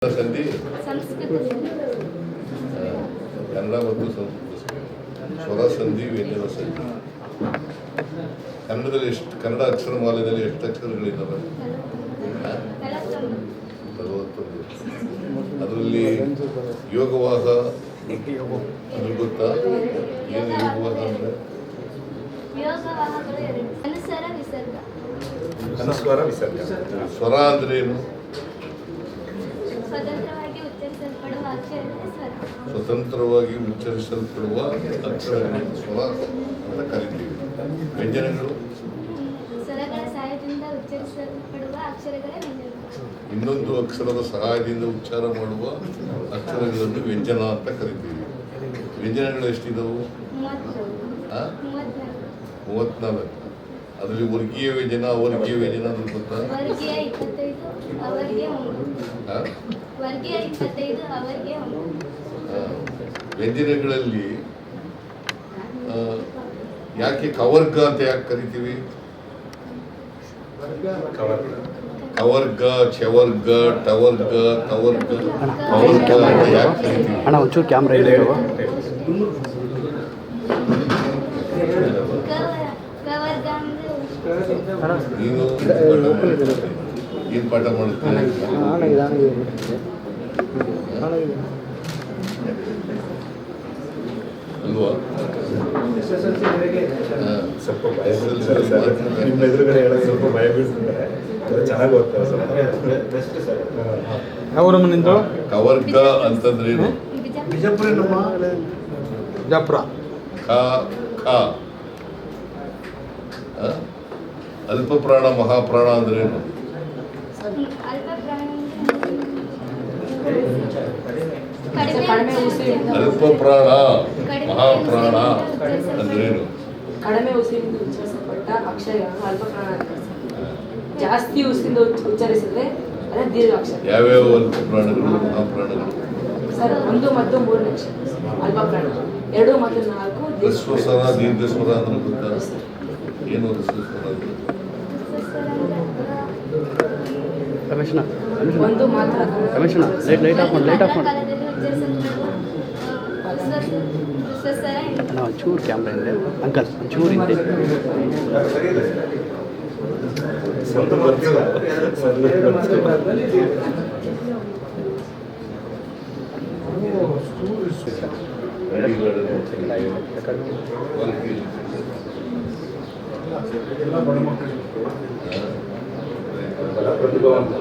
ಆ, ಕನ್ನಡ ಮತ್ತು ಸಂಸ್ಕೃತ ಸ್ವರ ಸಂಧಿ ವ್ಯಂಜನ ಸಂಧಿ. ಕನ್ನಡದಲ್ಲಿ ಎಷ್ಟು ಕನ್ನಡ ಅಕ್ಷರ ಅಕ್ಷರಮಾಲೆಯಲ್ಲಿ ಎಷ್ಟು ಅಕ್ಷರಗಳಿದ್ದಾವೆ? ನಲವತ್ತೊಂದು. ಅದರಲ್ಲಿ ಯೋಗವಾಹ ಅದ್ರ ಗೊತ್ತಾ? ಏನು ಯೋಗವಾಹ ಅಂದರೆ? ಯೋಗವಾಹಗಳು ಎರಡು. ಅನುಸರ ವಿಸರ್ಗ. ಅನುಸ್ವರ ವಿಸರ್ಗ. ಸ್ವರ ಅಂದ್ರೆ ಏನು? ಸ್ವತಂತ್ರವಾಗಿ ಉಚ್ಚರಿಸಲ್ಪಡುವ ಅಕ್ಷರ ಸ್ವರ. ಅಂತ ಕರಿತೀವಿ. ವ್ಯಂಜನಗಳು? ಇನ್ನೊಂದು ಅಕ್ಷರದ ಸಹಾಯದಿಂದ ಉಚ್ಚಾರ ಮಾಡುವ ಅಕ್ಷರಗಳನ್ನು ವ್ಯಂಜನ ಅಂತ ಕರಿತೀವಿ. ವ್ಯಂಜನಗಳು ಎಷ್ಟಿದವು? ಮೂವತ್ನಾಲ್ಕು ಅದರಲ್ಲಿ ವರ್ಗೀಯ ವ್ಯಂಜನ ಅವರ್ಗೀಯ ವ್ಯಂಜನ ಅಂದ್ರೆ ಗೊತ್ತಾ? ವರ್ಗೀಯ ಇಪ್ಪತ್ತೈದು ಅವರಿಗೆ ಒಂದು ವರ್ಗೀಯ ಇಪ್ಪತ್ತೈದು ಅವರಿಗೆ ಒಂದು ಆ, ವ್ಯಂಜನಗಳಲ್ಲಿ ಯಾಕೆ ಕವರ್ಗ ಅಂತ ಯಾಕೆ ಕರಿತೀವಿ? ಕವರ್ ಕವರ್ಗ ಚವರ್ಗ ಟವರ್ಗ ಕವರ್ಗ ಕವರ್ಗ ಅಂತ ಯಾಕೆ ಕರಿತೀವಿ ಅಣ್ಣ ಒಂಚೂರು ಕ್ಯಾಮ್ರಾ ಇದೆ ಇರುವ ಕವರ ಕವರ್ಗ ಅಂದ್ರೆ ನೀನು ಏನು ಪಾಠ ಮಾಡುತ್ತೆ ಅಲ್ವಾ. ಸ್ವಲ್ಪ ಭಯ ನಿಮ್ಮ ಎದುರುಗಡೆ ಹೇಳೋದು ಸ್ವಲ್ಪ ಭಯ ಬೀಳ್ತಿದ್ದಾರೆ ಚೆನ್ನಾಗಿ ಓದ್ತಾರೆ ಸರ್. ಬೆಸ್ಟ್ ಸರ್ ಯಾವೂರಮ್ಮ ನಿಂದು? ಕವರ್ಗ ಅಂತಂದ್ರೇನು ಬಿಜಾಪುರ ಬಿಜಾಪುರ. ಖ ಖ ಆ? ಅಲ್ಪ ಪ್ರಾಣ ಮಹಾಪ್ರಾಣ ಅಂದ್ರೇನು ಅಲ್ಪ ಪ್ರಾಣಿ ಕಡಿಮೆ ಕಡಿಮೆ ಉಸಿರಿಂದ ಅಲ್ಪ ಪ್ರಾಣ ಮಹಾಪ್ರಾಣ ಅಂದ್ರೇನು ಕಡಿಮೆ ಉಸಿರಿಂದ ಉಚ್ಚರಿಸಲ್ಪಟ್ಟ ಅಕ್ಷರ ಅಲ್ಪ ಪ್ರಾಣ ಜಾಸ್ತಿ ಉಸಿರಿಂದ ಉಚ್ಚ- ಉಚ್ಚರಿಸಿದ್ರೆ ಅದೇ ದೀರ್ಘ ಅಕ್ಷರ ಯಾವ್ಯಾವ ಅಲ್ಪ ಪ್ರಾಣಗಳು ಮಹಾಪ್ರಾಣಗಳು ಸರ್ ಒಂದು ಮತ್ತು ಮೂರು ಲಕ್ಷ. ಅಲ್ಪ ಪ್ರಾಣ. ಎರಡು ಮತ್ತು ನಾಲ್ಕು ದೀರ್ಘ ಸ್ವರ ಅಂದ್ರೆ ಗೊತ್ತಾ? ಸರ್. ಏನು ಸ್ವರ ಮಾತ್ರ ರಮೇಶಣ್ಣ ಲೈಟ್ ಲೈಟ್ ಆಫ್ ಮಾಡಿ ಲೈಟ್ ಆಫ್ ಮಾಡಿ. ನಾವು ಒಂಚೂರು ಕ್ಯಾಮ್ರಾ ಇದೆ ಅಂಕಲ್ ಒಂಚೂರು ಹಿಂದೆ. ಒಂದು ಪ್ರತಿಭಾವಂತ